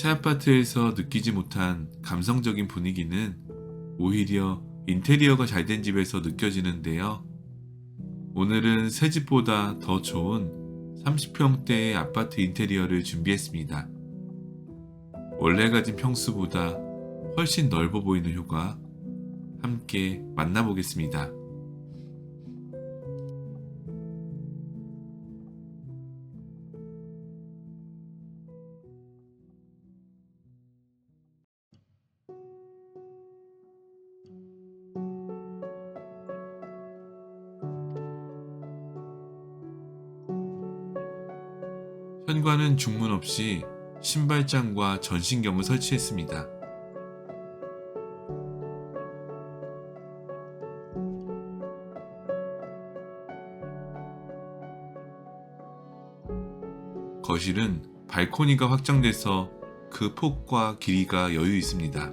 새 아파트에서 느끼지 못한 감성적인 분위기는 오히려 인테리어가 잘 된 집에서 느껴지는데요. 오늘은 새 집보다 더 좋은 30평대의 아파트 인테리어를 준비했습니다. 원래 가진 평수보다 훨씬 넓어 보이는 효과 함께 만나보겠습니다. 현관은 중문 없이 신발장과 전신경을 설치했습니다. 거실은 발코니가 확장돼서 그 폭과 길이가 여유 있습니다.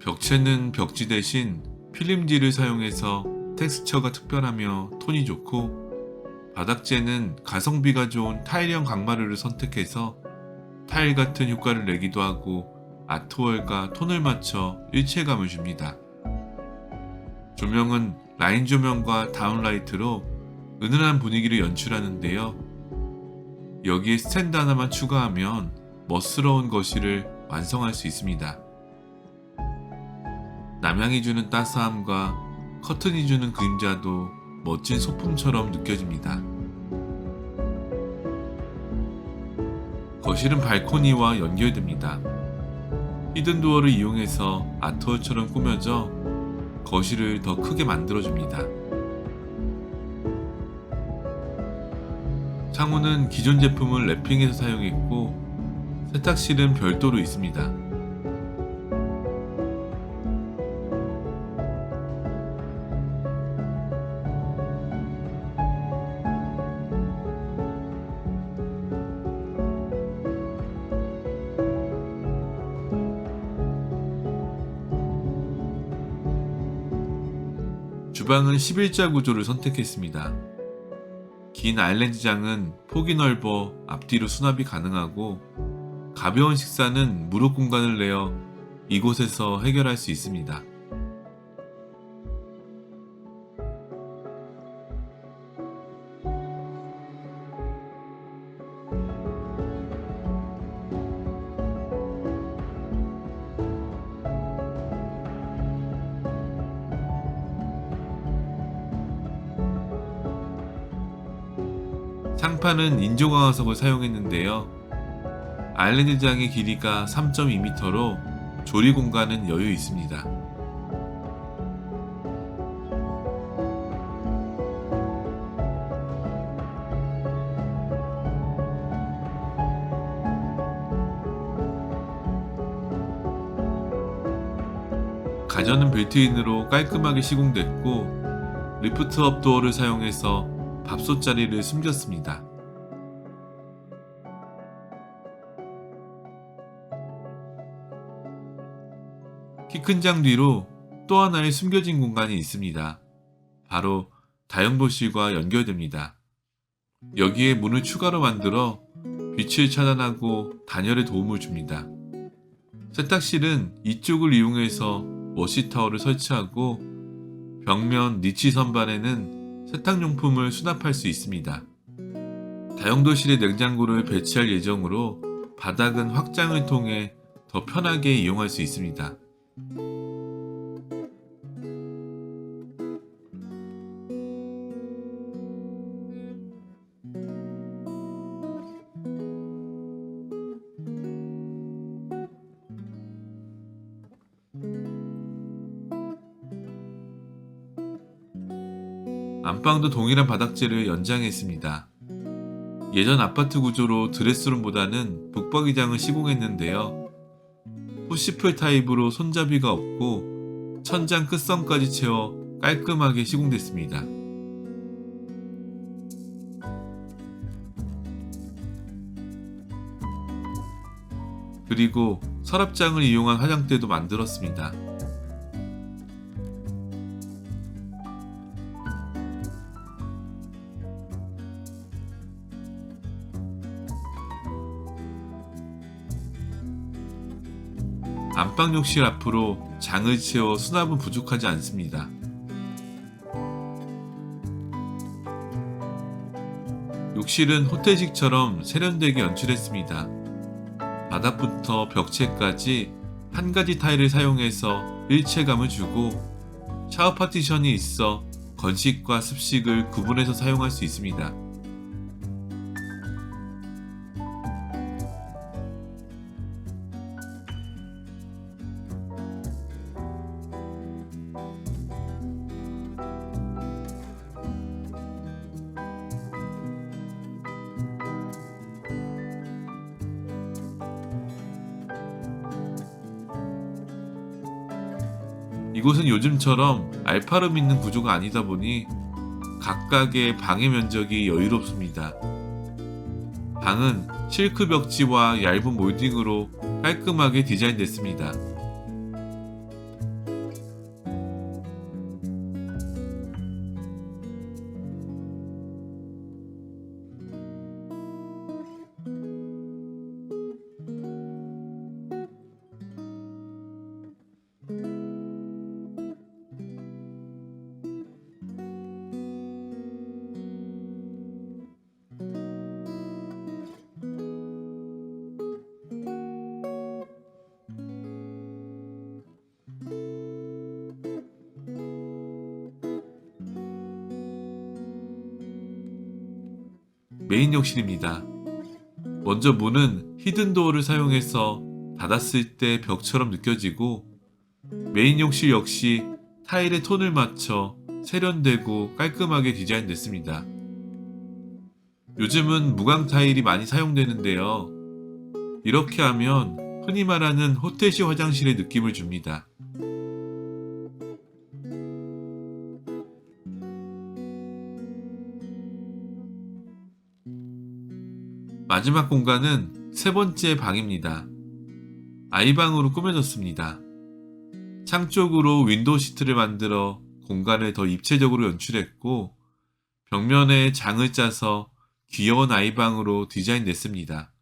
벽체는 벽지 대신 필름지를 사용해서 텍스처가 특별하며 톤이 좋고 바닥재는 가성비가 좋은 타일형 강마루를 선택해서 타일 같은 효과를 내기도 하고 아트월과 톤을 맞춰 일체감을 줍니다. 조명은 라인 조명과 다운라이트로 은은한 분위기를 연출하는데요. 여기에 스탠드 하나만 추가하면 멋스러운 거실을 완성할 수 있습니다. 남향이 주는 따스함과 커튼이 주는 그림자도 멋진 소품처럼 느껴집니다. 거실은 발코니와 연결됩니다. 히든도어를 이용해서 아트홀처럼 꾸며져 거실을 더 크게 만들어줍니다. 창호는 기존 제품을 랩핑해서 사용했고 세탁실은 별도로 있습니다. 주방은 11자 구조를 선택했습니다. 긴 아일랜드장은 폭이 넓어 앞뒤로 수납이 가능하고 가벼운 식사는 무릎 공간을 내어 이곳에서 해결할 수 있습니다. 상판은 인조강화석을 사용했는데요. 아일랜드장의 길이가 3.2m로 조리 공간은 여유 있습니다. 가전은 빌트인으로 깔끔하게 시공됐고 리프트업 도어를 사용해서 밥솥 자리를 숨겼습니다. 키 큰 장 뒤로 또 하나의 숨겨진 공간이 있습니다. 바로 다용도실과 연결됩니다. 여기에 문을 추가로 만들어 빛을 차단하고 단열에 도움을 줍니다. 세탁실은 이쪽을 이용해서 워시타워를 설치하고 벽면 니치 선반에는 세탁용품을 수납할 수 있습니다. 다용도실에 냉장고를 배치할 예정으로 바닥은 확장을 통해 더 편하게 이용할 수 있습니다. 안방도 동일한 바닥재를 연장했습니다. 예전 아파트 구조로 드레스룸보다는 북박이장을 시공했는데요. 푸시풀 타입으로 손잡이가 없고 천장 끝선까지 채워 깔끔하게 시공됐습니다. 그리고 서랍장을 이용한 화장대도 만들었습니다. 안방 욕실 앞으로 장을 채워 수납은 부족하지 않습니다. 욕실은 호텔식처럼 세련되게 연출했습니다. 바닥부터 벽체까지 한 가지 타일을 사용해서 일체감을 주고 샤워 파티션이 있어 건식과 습식을 구분해서 사용할 수 있습니다. 이곳은 요즘처럼 알파룸 있는 구조가 아니다 보니 각각의 방의 면적이 여유롭습니다. 방은 실크 벽지와 얇은 몰딩으로 깔끔하게 디자인됐습니다. 메인 욕실입니다. 먼저 문은 히든도어를 사용해서 닫았을 때 벽처럼 느껴지고 메인 욕실 역시 타일의 톤을 맞춰 세련되고 깔끔하게 디자인됐습니다. 요즘은 무광 타일이 많이 사용되는데요. 이렇게 하면 흔히 말하는 호텔식 화장실의 느낌을 줍니다. 마지막 공간은 세 번째 방입니다. 아이방으로 꾸며졌습니다. 창 쪽으로 윈도우 시트를 만들어 공간을 더 입체적으로 연출했고 벽면에 장을 짜서 귀여운 아이방으로 디자인됐습니다.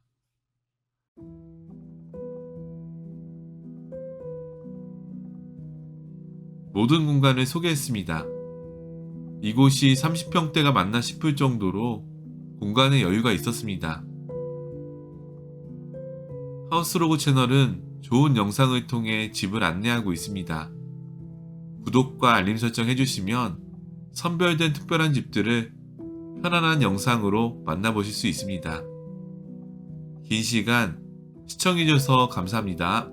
모든 공간을 소개했습니다. 이곳이 30평대가 맞나 싶을 정도로 공간에 여유가 있었습니다. 하우스로그 채널은 좋은 영상을 통해 집을 안내하고 있습니다. 구독과 알림 설정 해주시면 선별된 특별한 집들을 편안한 영상으로 만나보실 수 있습니다. 긴 시간 시청해주셔서 감사합니다.